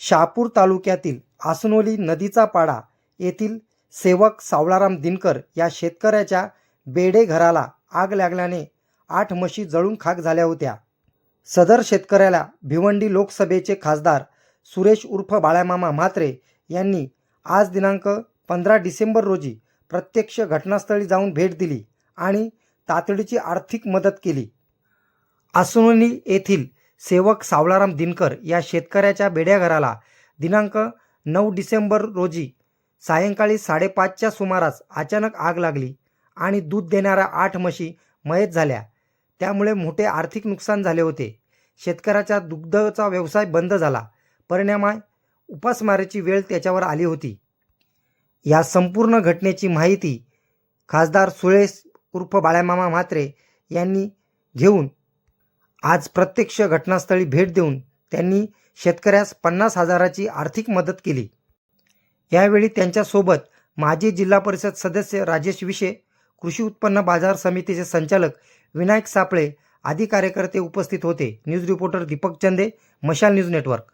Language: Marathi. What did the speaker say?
शहापूर तालुक्यातील आसनोली नदीचा पाडा येथील सेवक सावळाराम दिनकर या शेतकऱ्याच्या बेडे घराला आग लागल्याने आठ म्हशी जळून खाक झाल्या होत्या. सदर शेतकऱ्याला भिवंडी लोकसभेचे खासदार सुरेश उर्फ बाळामामा म्हात्रे यांनी आज दिनांक पंधरा डिसेंबर रोजी प्रत्यक्ष घटनास्थळी जाऊन भेट दिली आणि तातडीची आर्थिक मदत केली. आसनोली येथील सेवक सावळाराम दिनकर या शेतकऱ्याच्या बेड्याघराला दिनांक नऊ डिसेंबर रोजी सायंकाळी साडेपाचच्या सुमारास अचानक आग लागली आणि दूध देणाऱ्या आठ म्हशी मयत झाल्या. त्यामुळे मोठे आर्थिक नुकसान झाले होते. शेतकऱ्याचा दुग्धचा व्यवसाय बंद झाला. परिणामाय उपासमारीची वेळ त्याच्यावर आली होती. या संपूर्ण घटनेची माहिती खासदार सुरेश उर्फ बाळ्यामामा म्हात्रे यांनी घेऊन आज प्रत्यक्ष घटनास्थळी भेट देऊन त्यांनी शेतकऱ्यास पन्नास हजाराची आर्थिक मदत केली. यावेळी त्यांच्यासोबत माजी जिल्हा परिषद सदस्य राजेश विशे कृषी उत्पन्न बाजार समितीचे संचालक विनायक सापळे आदी कार्यकर्ते उपस्थित होते. न्यूज रिपोर्टर दीपक चंदे मशाल न्यूज नेटवर्क.